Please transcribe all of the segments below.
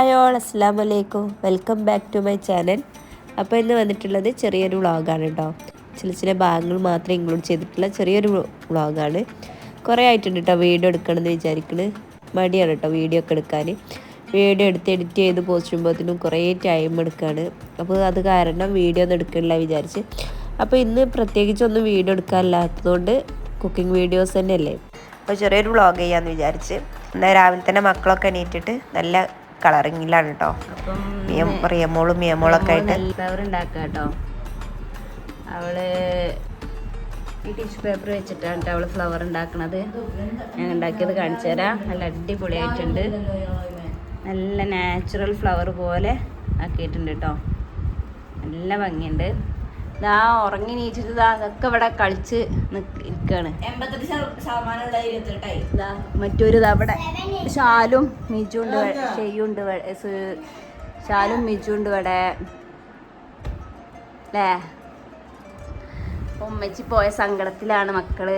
Hi അസ്സാം വലൈക്കും welcome back to my channel. അപ്പോൾ ഇന്ന് വന്നിട്ടുള്ളത് ചെറിയൊരു വ്ളോഗാണ് കേട്ടോ. ചില ചില ഭാഗങ്ങൾ മാത്രം ഇൻക്ലൂഡ് ചെയ്തിട്ടുള്ള ചെറിയൊരു വ്ളോഗാണ്. കുറേ ആയിട്ടുണ്ട് കേട്ടോ വീഡിയോ എടുക്കണമെന്ന് വിചാരിക്കുന്നത് മടിയാണ് കേട്ടോ വീഡിയോ ഒക്കെ എടുക്കാൻ. വീഡിയോ എടുത്ത് എഡിറ്റ് ചെയ്ത് പോസ്റ്റ് ചെയ്യുമ്പോഴത്തേനും കുറേ ടൈം എടുക്കുകയാണ് അപ്പോൾ അത് കാരണം വീഡിയോ ഒന്നും എടുക്കണില്ല വിചാരിച്ച്. അപ്പോൾ ഇന്ന് പ്രത്യേകിച്ച് ഒന്നും വീഡിയോ എടുക്കാനില്ലാത്തതുകൊണ്ട് കുക്കിംഗ് വീഡിയോസ് തന്നെയല്ലേ. അപ്പോൾ ചെറിയൊരു വ്ളോഗ് ചെയ്യാമെന്ന് വിചാരിച്ച്. എന്നാൽ രാവിലെ തന്നെ മക്കളൊക്കെ എണീറ്റിട്ട് നല്ല കളറിങ്ങിലാണ് കേട്ടോ റിയമോളും മിയമോളൊക്കെ ആയിട്ട്. കേട്ടോ അവൾ ഈ ടിഷ്യൂ പേപ്പർ വെച്ചിട്ടാണ് കേട്ടോ അവൾ ഫ്ലവർ ഉണ്ടാക്കണത്. ഞാൻ ഉണ്ടാക്കിയത് കാണിച്ചു തരാം. നല്ല അടിപൊളിയായിട്ടുണ്ട്. നല്ല നാച്ചുറൽ ഫ്ലവർ പോലെ ആക്കിയിട്ടുണ്ട് കേട്ടോ നല്ല ഭംഗിയുണ്ട്. ഇതാ ഉറങ്ങി നീച്ചിട്ട് ഇതാ അതൊക്കെ ഇവിടെ കളിച്ച് നിക്ക് ഇരിക്കാണ്. എൺപത്തെട്ട് ശതമാനമുള്ള ഇരുപത്തെട്ടായി. ഇതാ മറ്റൊരു ഇതാ ഇവിടെ ഷാലും മിജുണ്ട് ചെയ്യുണ്ട് ഷാലും മിജുണ്ട് ഇവിടെ. അല്ലേ ഉമ്മച്ചി പോയ സങ്കടത്തിലാണ് മക്കൾ.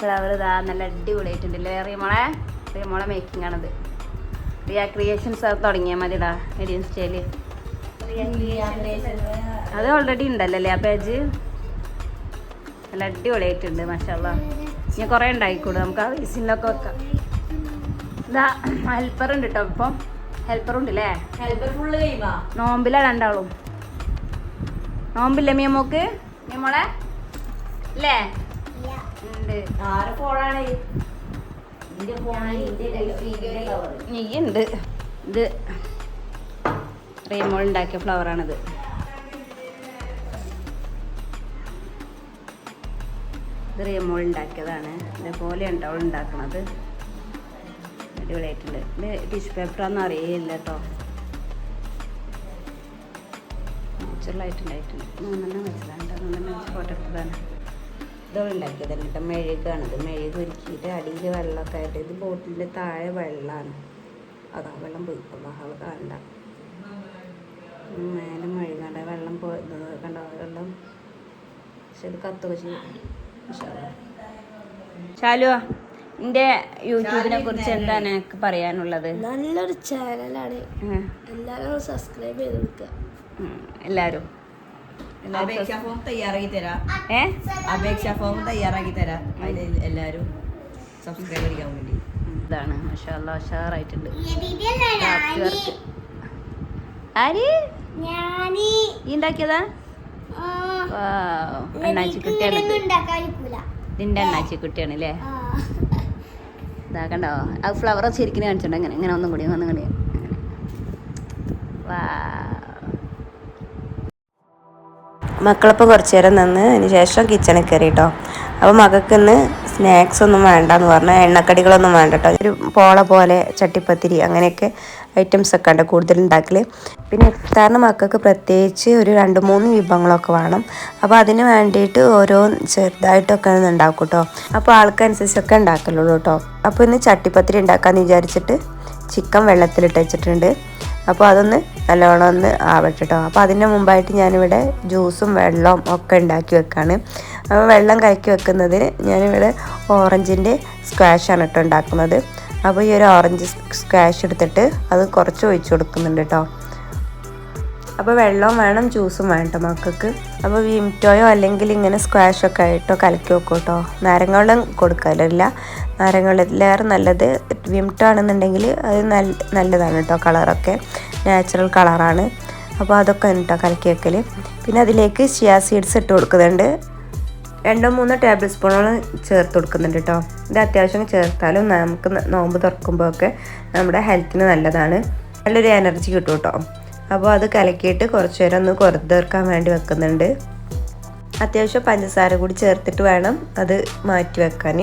ഫ്ലവർ ഇതാ നല്ല അടിപൊളിയായിട്ടുണ്ട്. അല്ലേ റിയമോളെ റിയമോളെ മേക്കിംഗ് ആണത്. റിയ ക്രിയേഷൻസ് തുടങ്ങിയാൽ മതിടാ എഡിയൻ സ്റ്റൈൽ അത് ഓൾറെഡി ഉണ്ടല്ലേ ആ പേജ് നല്ല അടിപൊളിയായിട്ടുണ്ട് മഷാല്ല ഞാൻ കുറേ ഉണ്ടായിക്കൂടും നമുക്ക് ആ വീസിലൊക്കെ വെക്കാം. ഇതാ ഹെൽപ്പർ ഉണ്ട് കേട്ടോ ഇപ്പം. ഹെൽപ്പർ ഉണ്ട് അല്ലേ നോമ്പിലാ രണ്ടാളും. നോമ്പില്ലേ മിയമോക്ക് മിയമോളെ അല്ലേ ഉണ്ട് ആരെ ഫോണാണ് നെയ്യുണ്ട്. ഇത് റെയിൻബോൾ ഉണ്ടാക്കിയ ഫ്ലവറാണിത് ഇത് റെയിൻബോൾ ഉണ്ടാക്കിയതാണ്. ഇതേപോലെ ഉണ്ട് അവൾ ഉണ്ടാക്കണത്. അടിപൊളിയായിട്ടുണ്ട്. ഇത് ടിഷ്യൂ പേപ്പറാന്ന് അറിയില്ല കേട്ടോ. നാച്ചുറലായിട്ടുണ്ടായിട്ടുണ്ട് മൂന്നെണ്ണം വെച്ചതാണ് മൂന്നെണ്ണം വെച്ച് ഫോട്ടോ എടുത്തതാണ്. ഇതവൾ ഉണ്ടാക്കിയതാണ് കേട്ടോ. മെഴുകാണിത് മെഴുക് ഒരുക്കിയിട്ട് അടിയിൽ വെള്ളമൊക്കെ ആയിട്ട് ഇത് ബോട്ടിന്റെ താഴെ വെള്ളമാണ് അതാ വെള്ളം പോയി. അവൾ കാണണ്ട ഉം, മേലെ മെഴുകണ്ട വെള്ളം പോയത് കണ്ട? കണ്ടോ വെള്ളം. പക്ഷെ ഇത് കത്ത് ചെയ്യും ശാലുവാ എന്റെ യൂട്യൂബിനെ കുറിച്ച് എന്താണ് എനിക്ക് പറയാനുള്ളത്? നല്ലൊരു ചാനലാണ്. എല്ലാവരും സബ്സ്ക്രൈബ് ചെയ്ത് കൊടുക്കുക. ഉം, എല്ലാവരും. അപേക്ഷാ ഫോം തയ്യാറാക്കി തരാം. ഏ? അപേക്ഷാ ഫോം തയ്യാറാക്കി തരാം. അതിൽ എല്ലാവരും സബ്സ്ക്രൈബ് അടിക്കാൻ വേണ്ടി. ഇതാണ് മഷാല്ല ഉഷാറായിട്ടുണ്ട്. കാപ്പി വർക്ക് ആര്? ഞാനീ ഈ ഉണ്ടാക്കിയതാ? അണ്ണാച്ചി കുട്ടിയാണ് ഇതിന്റെ അണ്ണാച്ചി കുട്ടിയാണ് അല്ലേ ഇതാ കണ്ടോ ആ ഫ്ലവർ ശരിക്കും കാണിച്ചിട്ടുണ്ട്. അങ്ങനെ ഇങ്ങനെ ഒന്നും കൂടി ഒന്നും കൂടി. അങ്ങനെ. വാ മക്കളിപ്പോൾ കുറച്ച് നേരം നിന്ന് അതിന് ശേഷം കിച്ചണിൽ കയറി കേട്ടോ അപ്പോൾ മകൾക്ക് ഇന്ന് സ്നാക്സ് ഒന്നും വേണ്ടെന്ന് പറഞ്ഞു. എണ്ണക്കടികളൊന്നും വേണ്ട കേട്ടോ ഒരു പോള പോലെ ചട്ടിപ്പത്തിരി അങ്ങനെയൊക്കെ ഐറ്റംസ് ഒക്കെ ഉണ്ട് കൂടുതൽ ഉണ്ടാക്കൽ പിന്നെ ഇഫ്താറിന് മക്കൾക്ക് പ്രത്യേകിച്ച് ഒരു രണ്ട് മൂന്ന് വിഭവങ്ങളൊക്കെ വേണം. അപ്പോൾ അതിന് വേണ്ടിയിട്ട് ഓരോ ചെറുതായിട്ടൊക്കെ ഉണ്ടാക്കും കേട്ടോ അപ്പോൾ ആൾക്കനുസരിച്ചൊക്കെ ഉണ്ടാക്കലുള്ളൂ കേട്ടോ അപ്പോൾ ഇന്ന് ചട്ടിപ്പത്തിരി ഉണ്ടാക്കാമെന്ന് വിചാരിച്ചിട്ട് ചിക്കൻ വെള്ളത്തിലിട്ട് വെച്ചിട്ടുണ്ട്. അപ്പോൾ അതൊന്ന് നല്ലോണം ഒന്ന് ആവട്ടെ അപ്പോൾ അതിന് മുമ്പായിട്ട് ഞാനിവിടെ ജ്യൂസും വെള്ളവും ഒക്കെ ഉണ്ടാക്കി വെക്കാണ്. അപ്പോൾ വെള്ളം കലക്കി വെക്കുന്നതിന് ഞാനിവിടെ ഓറഞ്ചിന്റെ സ്ക്വാഷാണ് കേട്ടോ ഉണ്ടാക്കുന്നത്. അപ്പോൾ ഈ ഒരു ഓറഞ്ച് സ്ക്വാഷ് എടുത്തിട്ട് അത് കുറച്ച് ഒഴിച്ചു കൊടുക്കുന്നുണ്ട് കേട്ടോ. അപ്പോൾ വെള്ളവും വേണം ജ്യൂസും വേണ്ട മക്കൾക്ക്. അപ്പോൾ വിംറ്റോയോ അല്ലെങ്കിൽ ഇങ്ങനെ സ്ക്വാഷൊക്കെ ആയിട്ടോ കലക്കി വെക്കും കേട്ടോ നാരങ്ങ വെള്ളം കൊടുക്കലില്ല നാരങ്ങ വെള്ളത്തിലേറെ നല്ലത് വിംറ്റോ ആണെന്നുണ്ടെങ്കിൽ അത് നല്ല നല്ലതാണ് കേട്ടോ കളറൊക്കെ നാച്ചുറൽ കളറാണ് അപ്പോൾ അതൊക്കെ കേട്ടോ കലക്കി വെക്കൽ പിന്നെ അതിലേക്ക് ചിയാ സീഡ്സ് ഇട്ട് കൊടുക്കുന്നുണ്ട്. രണ്ടോ മൂന്നോ ടേബിൾ സ്പൂണോളം ചേർത്ത് കൊടുക്കുന്നുണ്ട് കേട്ടോ ഇത് അത്യാവശ്യം ചേർത്താലും നമുക്ക് നോമ്പ് തുറക്കുമ്പോഴൊക്കെ നമ്മുടെ ഹെൽത്തിന് നല്ലതാണ്. നല്ലൊരു എനർജി കിട്ടും കേട്ടോ അപ്പോൾ അത് കലക്കിയിട്ട് കുറച്ച് നേരം ഒന്ന് കൊറുതീർക്കാൻ വേണ്ടി വെക്കുന്നുണ്ട്. അത്യാവശ്യം പഞ്ചസാര കൂടി ചേർത്തിട്ട് വേണം അത് മാറ്റി വെക്കാൻ.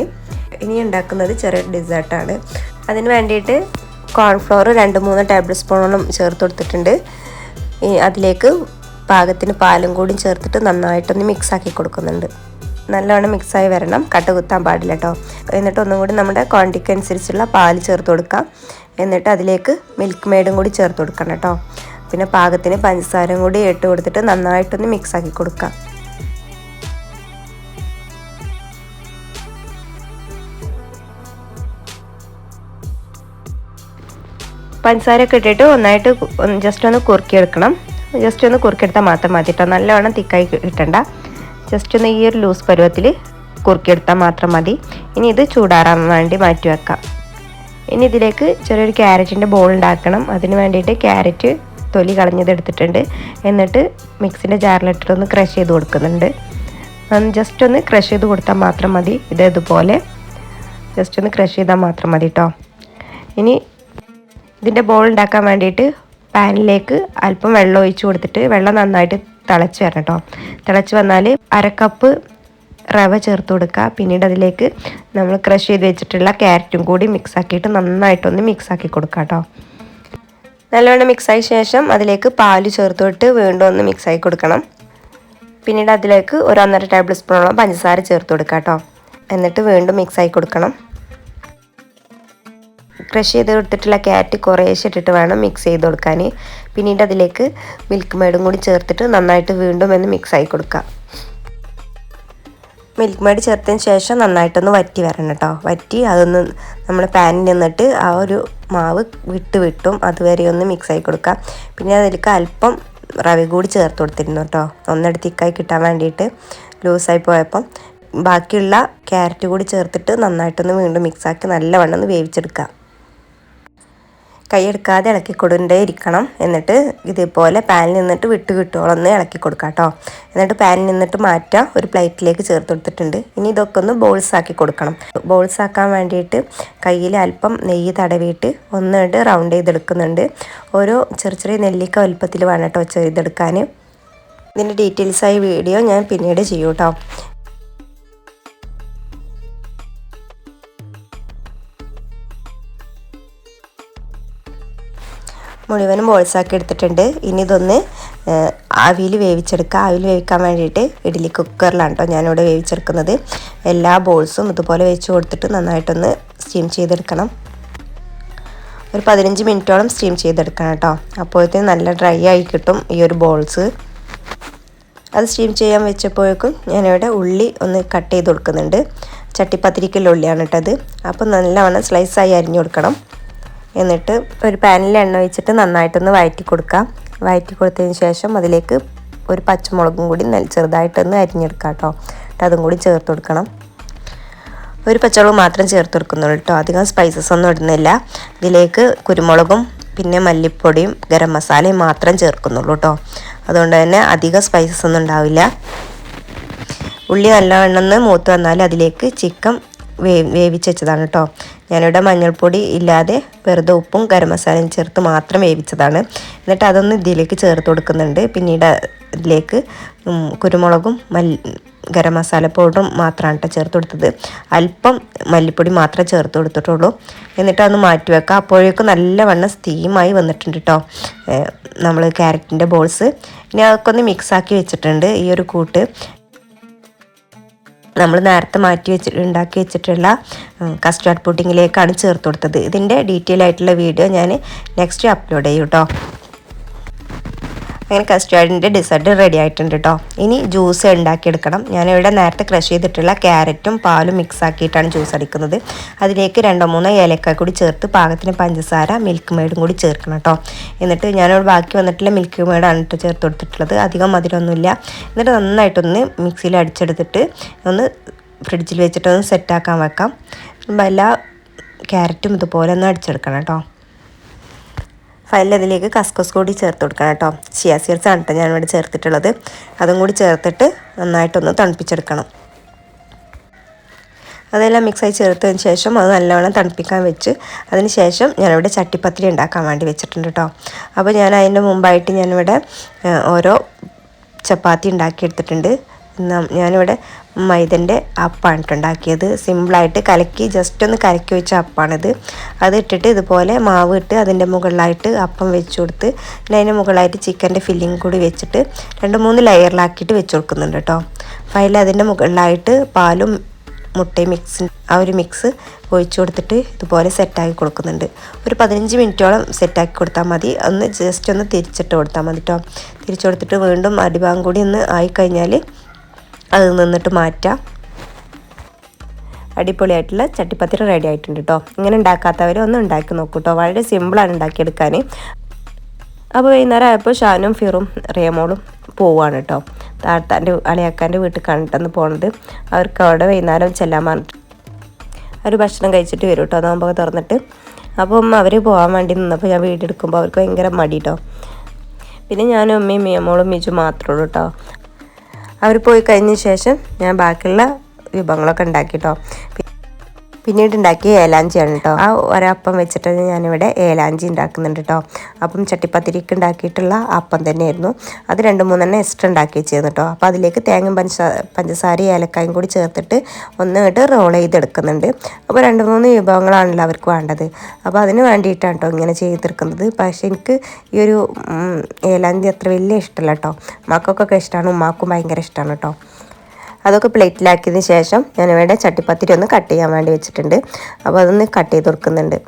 ഇനി ഉണ്ടാക്കുന്നത് ചെറിയ ഡെസേർട്ടാണ് അതിന് വേണ്ടിയിട്ട് കോൺഫ്ലോർ രണ്ട് മൂന്ന് ടേബിൾ സ്പൂണോളം ചേർത്ത് കൊടുത്തിട്ടുണ്ട്. അതിലേക്ക് പാകത്തിന് പാലും കൂടി ചേർത്തിട്ട് നന്നായിട്ടൊന്ന് മിക്സാക്കി കൊടുക്കുന്നുണ്ട്. നല്ലോണം മിക്സായി വരണം. കട്ട കുത്താൻ പാടില്ല കേട്ടോ എന്നിട്ട് ഒന്നും കൂടി നമ്മുടെ ക്വാണ്ടിറ്റി അനുസരിച്ചുള്ള പാൽ ചേർത്ത് കൊടുക്കാം. എന്നിട്ട് അതിലേക്ക് മിൽക്ക് മെയ്ഡും കൂടി ചേർത്ത് കൊടുക്കണം കേട്ടോ പിന്നെ പാകത്തിന് പഞ്ചസാരയും കൂടി ഇട്ട് കൊടുത്തിട്ട് നന്നായിട്ടൊന്ന് മിക്സ് ആക്കി കൊടുക്കാം. പഞ്ചസാരൊക്കെ ഇട്ടിട്ട് ഒന്നായിട്ട് ജസ്റ്റ് ഒന്ന് കുറുക്കിയെടുക്കണം. ജസ്റ്റ് ഒന്ന് കുറുക്കിയെടുത്താൽ മാത്രം മതി കേട്ടോ നല്ലവണ്ണം തിക്കായി കിട്ടണ്ട. ജസ്റ്റ് ഒന്ന് ഈ ഒരു ലൂസ് പരുവത്തിൽ കുറുക്കിയെടുത്താൽ മാത്രം മതി. ഇനി ഇത് ചൂടാറാൻ വേണ്ടി മാറ്റി വെക്കാം. ഇനി ഇതിലേക്ക് ചെറിയൊരു ക്യാരറ്റിന്റെ ബോൾ ഉണ്ടാക്കണം. അതിന് വേണ്ടിയിട്ട് ക്യാരറ്റ് തൊലി കളഞ്ഞത് എടുത്തിട്ടുണ്ട്. എന്നിട്ട് മിക്സിന്റെ ജാറിലിട്ടിട്ടൊന്ന് ക്രഷ് ചെയ്ത് കൊടുക്കുന്നുണ്ട്. ജസ്റ്റ് ഒന്ന് ക്രഷ് ചെയ്ത് കൊടുത്താൽ മാത്രം മതി. ഇത് ഇതുപോലെ. ജസ്റ്റ് ഒന്ന് ക്രഷ് ചെയ്താൽ മാത്രം മതി കേട്ടോ ഇനി ഇതിന്റെ ബോൾ ഉണ്ടാക്കാൻ വേണ്ടിയിട്ട് പാനിലേക്ക് അല്പം വെള്ളം ഒഴിച്ച് കൊടുത്തിട്ട് വെള്ളം നന്നായിട്ട് തിളച്ച് വരണം കേട്ടോ തിളച്ച് വന്നാൽ അരക്കപ്പ് കപ്പ് റവ ചേർത്ത് കൊടുക്കുക. പിന്നീട് അതിലേക്ക് നമ്മൾ ക്രഷ് ചെയ്ത് വെച്ചിട്ടുള്ള ക്യാരറ്റും കൂടി മിക്സ് ആക്കിയിട്ട് നന്നായിട്ടൊന്ന് മിക്സ് ആക്കി കൊടുക്കാം കേട്ടോ നല്ലവണ്ണം മിക്സായ ശേഷം അതിലേക്ക് പാൽ ചേർത്തിട്ട് വീണ്ടും ഒന്ന് മിക്സ് ആയി കൊടുക്കണം. പിന്നീട് അതിലേക്ക് ഒരു ഒന്നര ടേബിൾ സ്പൂണോളം പഞ്ചസാര ചേർത്ത് കൊടുക്കുക കേട്ടോ എന്നിട്ട് വീണ്ടും മിക്സ് ആയി കൊടുക്കണം. ക്രഷ് ചെയ്ത് കൊടുത്തിട്ടുള്ള ക്യാറ്റ് കുറേശ്ശെ ഇട്ടിട്ട് വേണം മിക്സ് ചെയ്ത് കൊടുക്കാൻ പിന്നീട് അതിലേക്ക് മിൽക്ക് മേഡും കൂടി ചേർത്തിട്ട് നന്നായിട്ട് വീണ്ടും ഒന്ന് മിക്സ് ആയി കൊടുക്കുക മിൽക്ക് മേഡ് ചേർത്തതിന് ശേഷം നന്നായിട്ടൊന്ന് വറ്റി വരണം കേട്ടോ വറ്റി അതൊന്ന് നമ്മൾ പാനിൽ നിന്നിട്ട് ആ ഒരു മാവ് വിട്ട് വിട്ടും. അതുവരെ ഒന്ന് മിക്സ് ആക്കി കൊടുക്കാം. പിന്നെ അതിലേക്ക് അല്പം റവ കൂടി ചേർത്ത് കൊടുത്തിരുന്നു കേട്ടോ ഒന്നെടുത്ത് തിക്കായി കിട്ടാൻ വേണ്ടിയിട്ട് ലൂസായി പോയപ്പം ബാക്കിയുള്ള ക്യാരറ്റ് കൂടി ചേർത്തിട്ട് നന്നായിട്ടൊന്ന് വീണ്ടും മിക്സാക്കി നല്ലവണ്ണം ഒന്ന് വേവിച്ചെടുക്കാം. കൈയെടുക്കാതെ ഇളക്കി കൊടുണ്ടേ ഇരിക്കണം. എന്നിട്ട് ഇതേപോലെ പാനിൽ നിന്നിട്ട് വിട്ട് കിട്ടുവോളം ഒന്ന് ഇളക്കി കൊടുക്കാം കേട്ടോ എന്നിട്ട് പാനിൽ നിന്നിട്ട് മാറ്റാം ഒരു പ്ലേറ്റിലേക്ക് ചേർത്ത് കൊടുത്തിട്ടുണ്ട് ഇനി ഇതൊക്കെ ഒന്ന് ബോൾസ് ആക്കി കൊടുക്കണം. ബോൾസ് ആക്കാൻ വേണ്ടിയിട്ട് കയ്യിൽ അല്പം നെയ്യ് തടവിയിട്ട് ഒന്നിട്ട് റൗണ്ട് ചെയ്തെടുക്കുന്നുണ്ട്. ഓരോ ചെറിയ ചെറിയ നെല്ലിക്ക വലുപ്പത്തിൽ വേണം കേട്ടോ ചെയ്തെടുക്കാൻ ഇതിന്റെ ഡീറ്റെയിൽസായി വീഡിയോ ഞാൻ പിന്നീട് ചെയ്യും മുഴുവനും ബോൾസാക്കി എടുത്തിട്ടുണ്ട്. ഇനി ഇതൊന്ന് ആവിയിൽ വേവിച്ചെടുക്കുക ആവിയിൽ വേവിക്കാൻ വേണ്ടിയിട്ട് ഇഡ്ഡലി കുക്കറിലാണ് കേട്ടോ ഞാനിവിടെ വേവിച്ചെടുക്കുന്നത്. എല്ലാ ബോൾസും ഇതുപോലെ വെച്ച് കൊടുത്തിട്ട് നന്നായിട്ടൊന്ന് സ്റ്റീം ചെയ്തെടുക്കണം. ഒരു പതിനഞ്ച് മിനിറ്റോളം സ്റ്റീം ചെയ്തെടുക്കണം കേട്ടോ അപ്പോഴത്തേന് നല്ല ഡ്രൈ ആയി കിട്ടും ഈ ഒരു ബോൾസ്. അത് സ്റ്റീം ചെയ്യാൻ വെച്ചപ്പോഴേക്കും ഞാനിവിടെ ഉള്ളി ഒന്ന് കട്ട് ചെയ്ത് കൊടുക്കുന്നുണ്ട്. ചട്ടിപ്പത്തിരിക്കുള്ള ഉള്ളിയാണ് കേട്ടത് അപ്പോൾ നല്ലവണ്ണം സ്ലൈസായി അരിഞ്ഞു കൊടുക്കണം. എന്നിട്ട് ഒരു പാനിൽ എണ്ണ ഒഴിച്ചിട്ട് നന്നായിട്ടൊന്ന് വഴറ്റി കൊടുക്കാം വഴറ്റി കൊടുത്തതിന് ശേഷം അതിലേക്ക് ഒരു പച്ചമുളകും കൂടി ചെറുതായിട്ടൊന്ന് അരിഞ്ഞെടുക്കാം കേട്ടോ. അതും കൂടി ചേർത്ത് കൊടുക്കണം. ഒരു പച്ചമുളക് മാത്രം ചേർത്ത് കൊടുക്കുന്നുള്ളൂ കേട്ടോ. അധികം സ്പൈസസ് ഒന്നും ഇടുന്നില്ല. ഇതിലേക്ക് കുരുമുളകും പിന്നെ മല്ലിപ്പൊടിയും ഗരം മസാലയും മാത്രം ചേർക്കുന്നുള്ളൂ കേട്ടോ. അതുകൊണ്ട് തന്നെ അധികം സ്പൈസസ് ഒന്നും ഉണ്ടാവില്ല. ഉള്ളി നല്ലവണ്ണം മൂത്ത് വന്നാൽ അതിലേക്ക് ചിക്കൻ വേ വേവിച്ച് വെച്ചതാണ് കേട്ടോ. ഞാനിവിടെ മഞ്ഞൾപ്പൊടി ഇല്ലാതെ വെറുതെ ഉപ്പും ഗരം മസാലയും ചേർത്ത് മാത്രം വേവിച്ചതാണ്. എന്നിട്ട് അതൊന്ന് ഇതിലേക്ക് ചേർത്ത് കൊടുക്കുന്നുണ്ട്. പിന്നീട് ഇതിലേക്ക് കുരുമുളകും മല്ലി ഗരം മസാല പൗഡറും മാത്രമാണ് കേട്ടോ ചേർത്ത് കൊടുത്തത്. അല്പം മല്ലിപ്പൊടി മാത്രമേ ചേർത്ത് കൊടുത്തിട്ടുള്ളൂ. എന്നിട്ട് അതൊന്ന് മാറ്റി വെക്കാം. അപ്പോഴേക്കും നല്ലവണ്ണം സ്റ്റീമായി വന്നിട്ടുണ്ട് കേട്ടോ നമ്മൾ ക്യാരറ്റിന്റെ ബോൾസ്. ഇനി അതൊക്കെ ഒന്ന് മിക്സാക്കി വെച്ചിട്ടുണ്ട്. ഈ ഒരു കൂട്ട് നമ്മൾ നേരത്തെ മാറ്റി വെച്ച് ഉണ്ടാക്കി വെച്ചിട്ടുള്ള കസ്റ്റാർഡ് പുഡിങ്ങിലേക്കാണ് ചേർത്ത് കൊടുത്തത്. ഇതിന്റെ ഡീറ്റെയിൽ ആയിട്ടുള്ള വീഡിയോ ഞാൻ നെക്സ്റ്റ് അപ്ലോഡ് ചെയ്യും കേട്ടോ അങ്ങനെ കസ്റ്റാർഡിന്റെ ഡിസേർട്ട് റെഡി ആയിട്ടുണ്ട് കേട്ടോ ഇനി ജ്യൂസ് ഉണ്ടാക്കിയെടുക്കണം. ഞാനിവിടെ നേരത്തെ ക്രഷ് ചെയ്തിട്ടുള്ള ക്യാരറ്റും പാലും മിക്സ് ആക്കിയിട്ടാണ് ജ്യൂസ് അടിക്കുന്നത്. അതിലേക്ക് രണ്ടോ മൂന്നോ ഏലക്കായ കൂടി ചേർത്ത് പാകത്തിന് പഞ്ചസാര മിൽക്ക് മെയ്ഡും കൂടി ചേർക്കണം കേട്ടോ എന്നിട്ട് ഞാനിവിടെ ബാക്കി വന്നിട്ടുള്ള മിൽക്ക് മെയ്ഡാണ് കേട്ടോ ചേർത്ത് കൊടുത്തിട്ടുള്ളത്. അധികം മധുരമൊന്നുമില്ല. എന്നിട്ട് നന്നായിട്ടൊന്ന് മിക്സിയിൽ അടിച്ചെടുത്തിട്ട് ഒന്ന് ഫ്രിഡ്ജിൽ വെച്ചിട്ടൊന്ന് സെറ്റാക്കാൻ വെക്കാം. എല്ലാ ക്യാരറ്റും ഇതുപോലെ ഒന്ന് അടിച്ചെടുക്കണം കേട്ടോ ഫയലിൽ അതിലേക്ക് കസ്കസ് കൂടി ചേർത്ത് കൊടുക്കണം കേട്ടോ. ചിയ സീഡ്സ് ആണ് കേട്ടോ ഇവിടെ ചേർത്തിട്ടുള്ളത്. അതും കൂടി ചേർത്തിട്ട് നന്നായിട്ടൊന്ന് തണുപ്പിച്ചെടുക്കണം. അതെല്ലാം മിക്സായി ചേർത്തതിന് ശേഷം അത് നല്ലവണ്ണം തണുപ്പിക്കാൻ വെച്ച് അതിന് ശേഷം ഞാനിവിടെ ചട്ടിപ്പത്തിരി ഉണ്ടാക്കാൻ വേണ്ടി വെച്ചിട്ടുണ്ട് കേട്ടോ അപ്പോൾ ഞാൻ അതിന്റെ മുമ്പായിട്ട് ഞാനിവിടെ ഓരോ ചപ്പാത്തി ഉണ്ടാക്കിയെടുത്തിട്ടുണ്ട്. ഞാനിവിടെ മൈദന്റെ അപ്പാണ് ഉണ്ടാക്കിയത്. സിമ്പിളായിട്ട് കലക്കി ജസ്റ്റ് ഒന്ന് കലക്കി വെച്ച അപ്പാണിത്. അത് ഇട്ടിട്ട് ഇതുപോലെ മാവ് ഇട്ട് അതിന്റെ മുകളിലായിട്ട് അപ്പം വെച്ച് കൊടുത്ത് പിന്നെ അതിന്റെ മുകളിലായിട്ട് ചിക്കന്റെ ഫില്ലിങ് കൂടി വെച്ചിട്ട് രണ്ട് മൂന്ന് ലെയറിലാക്കിയിട്ട് വെച്ച് കൊടുക്കുന്നുണ്ട് കേട്ടോ ഫൈനൽ അതിന്റെ മുകളിലായിട്ട് പാലും മുട്ടയും മിക്സ് ആ ഒരു മിക്സ് ഒഴിച്ചു കൊടുത്തിട്ട് ഇതുപോലെ സെറ്റാക്കി കൊടുക്കുന്നുണ്ട്. ഒരു പതിനഞ്ച് മിനിറ്റോളം സെറ്റാക്കി കൊടുത്താൽ മതി. ഒന്ന് ജസ്റ്റ് ഒന്ന് തിരിച്ചിട്ട് കൊടുത്താൽ മതി കേട്ടോ തിരിച്ചു കൊടുത്തിട്ട് വീണ്ടും അടിഭാഗം കൂടി ഒന്ന് ആയിക്കഴിഞ്ഞാൽ അത് നിന്നിട്ട് മാറ്റാം. അടിപൊളിയായിട്ടുള്ള ചട്ടിപ്പത്തിരി റെഡി ആയിട്ടുണ്ട് കേട്ടോ ഇങ്ങനെ ഉണ്ടാക്കാത്തവർ ഒന്ന് ഉണ്ടാക്കി നോക്കൂ കേട്ടോ വളരെ സിമ്പിളാണ് ഉണ്ടാക്കിയെടുക്കാൻ. അപ്പോൾ വൈകുന്നേരം ആയപ്പോൾ ഷാനും ഫിറും റിയമോളും പോവാണ് കേട്ടോ താഴ്ത്താന്റെ അളിയാക്കാന്റെ വീട്ടിൽ കണ്ടെന്ന് പോണത്. അവർക്ക് അവിടെ വൈകുന്നേരം ചെല്ലാൻ പറഞ്ഞിട്ട് അവർ ഭക്ഷണം കഴിച്ചിട്ട് വരും കേട്ടോ നോമ്പൊക്കെ തുറന്നിട്ട്. അപ്പം അവർ പോകാൻ വേണ്ടി നിന്നപ്പോൾ ഞാൻ വീടെടുക്കുമ്പോൾ അവർക്ക് ഭയങ്കര മടി കേട്ടോ പിന്നെ ഞാനും അമ്മയും മിയമോളും മിജു മാത്രമേ ഉള്ളൂ കേട്ടോ അവർ പോയി കഴിഞ്ഞ ശേഷം ഞാൻ ബാക്കിയുള്ള വിഭവങ്ങളൊക്കെ ഉണ്ടാക്കി കേട്ടോ പിന്നീട് ഉണ്ടാക്കിയ ഏലാഞ്ചിയാണ് കേട്ടോ ആ ഒരപ്പം വെച്ചിട്ട് ഞാനിവിടെ ഏലാഞ്ചി ഉണ്ടാക്കുന്നുണ്ട് കേട്ടോ അപ്പം ചട്ടിപ്പത്തിരിക്ക് ഉണ്ടാക്കിയിട്ടുള്ള അപ്പം തന്നെയായിരുന്നു. അത് രണ്ട് മൂന്നെണ്ണം എക്സ്ട്രാ ഉണ്ടാക്കി വെച്ചിരുന്നു കേട്ടോ അപ്പോൾ അതിലേക്ക് തേങ്ങ പഞ്ചസാര പഞ്ചസാരയും ഏലക്കായും കൂടി ചേർത്തിട്ട് ഒന്നായിട്ട് ഇട്ട് റോൾ ചെയ്തെടുക്കുന്നുണ്ട്. അപ്പോൾ രണ്ട് മൂന്ന് വിഭവങ്ങളാണല്ലോ അവർക്ക് വേണ്ടത്. അപ്പോൾ അതിന് വേണ്ടിയിട്ടാണ് കേട്ടോ ഇങ്ങനെ ചെയ്തെടുക്കുന്നത് പക്ഷേ എനിക്ക് ഈ ഒരു ഏലാഞ്ചി അത്ര വലിയ ഇഷ്ടമല്ല കേട്ടോ മക്കൾക്കൊക്കെ ഇഷ്ടമാണ്. ഉമ്മാക്കും ഭയങ്കര ഇഷ്ടമാണ് കേട്ടോ അതൊക്കെ പ്ലേറ്റിലാക്കിയതിന് ശേഷം ഞാനിവിടെ ചട്ടിപ്പത്തിരി ഒന്ന് കട്ട് ചെയ്യാൻ വേണ്ടി വെച്ചിട്ടുണ്ട്. അപ്പോൾ അതൊന്ന് കട്ട് ചെയ്ത് കൊടുക്കുന്നുണ്ട്.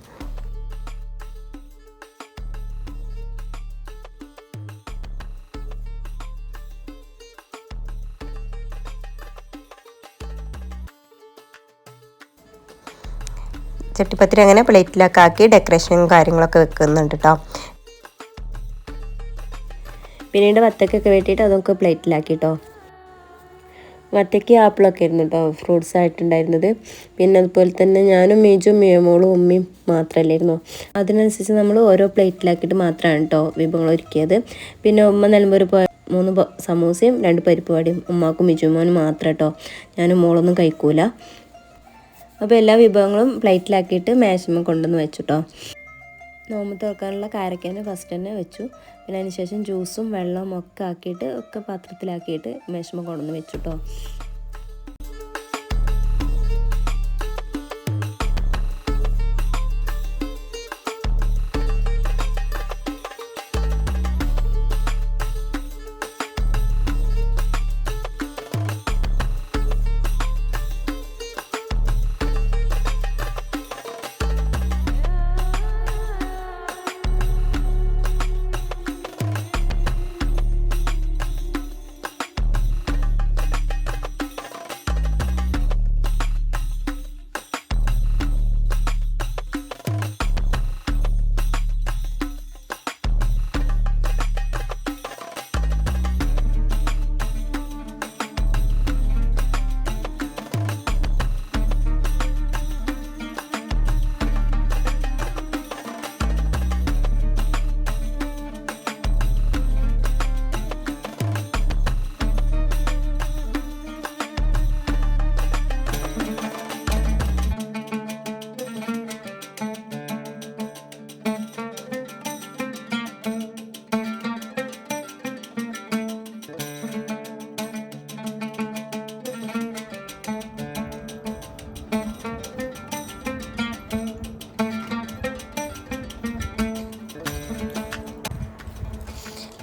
ചട്ടിപ്പത്തിരി അങ്ങനെ പ്ലേറ്റിലൊക്കെ ആക്കി ഡെക്കറേഷനും കാര്യങ്ങളൊക്കെ വെക്കുന്നുണ്ട് കേട്ടോ പിന്നീട് വത്തക്കൊക്കെ വെട്ടിയിട്ട് അതൊക്കെ പ്ലേറ്റിലാക്കി കേട്ടോ വത്തയ്ക്ക് ആപ്പിളൊക്കെ ആയിരുന്നു കേട്ടോ ഫ്രൂട്ട്സ് ആയിട്ടുണ്ടായിരുന്നത്. പിന്നെ അതുപോലെ തന്നെ ഞാനും മീജും മിയമോളും ഉമ്മയും മാത്രമല്ലായിരുന്നു അതിനനുസരിച്ച് നമ്മൾ ഓരോ പ്ലേറ്റിലാക്കിയിട്ട് മാത്രമാണ് കേട്ടോ വിഭവങ്ങൾ ഒരുക്കിയത്. പിന്നെ ഉമ്മ നിലമ്പൂർ പോയ മൂന്ന് സമൂസയും രണ്ട് പരിപ്പ് വടിയും ഉമ്മാക്കും മിജുമോനും മാത്രം കേട്ടോ ഞാനും മോളൊന്നും കഴിക്കൂല. അപ്പോൾ എല്ലാ വിഭവങ്ങളും പ്ലേറ്റിലാക്കിയിട്ട് മേശമ്മ കൊണ്ടുവന്ന് വെച്ചു കേട്ടോ നോമ്പ് തുറക്കാനുള്ള കാരക്കേനെ ഫസ്റ്റ് തന്നെ വെച്ചു. പിന്നെ അതിന് ശേഷം ജ്യൂസും വെള്ളവും ഒക്കെ ആക്കിയിട്ട് ഒക്കെ പാത്രത്തിലാക്കിയിട്ട് മേശമ കൊണ്ടുവന്ന് വെച്ചു കേട്ടോ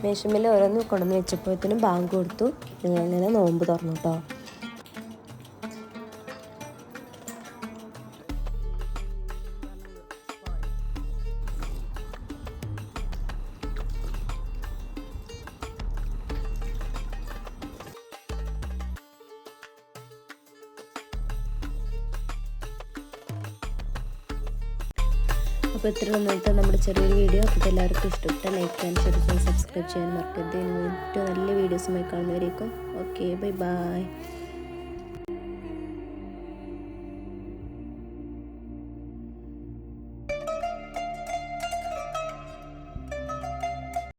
മേശമ്മയിൽ ഓരോന്ന് കൊണ്ടുവന്ന് വെച്ചപ്പോഴത്തേനും ബാങ്ക് കൊടുത്തു. നിങ്ങൾ അങ്ങനെ നോമ്പ് തുറന്നു കേട്ടോ അപ്പോൾ ഇത്ര വന്നിട്ട് നമ്മുടെ ചെറിയൊരു വീഡിയോ. അപ്പോൾ എല്ലാവർക്കും ഇഷ്ടപ്പെട്ട ലൈക്ക് ആൻഡ് ഷെയർ ചെയ്യാൻ സബ്സ്ക്രൈബ് ചെയ്യാൻ മറക്കരുത്. ഏറ്റവും നല്ല വീഡിയോസുമായി കാണുന്നവരേക്കും. Okay bye bye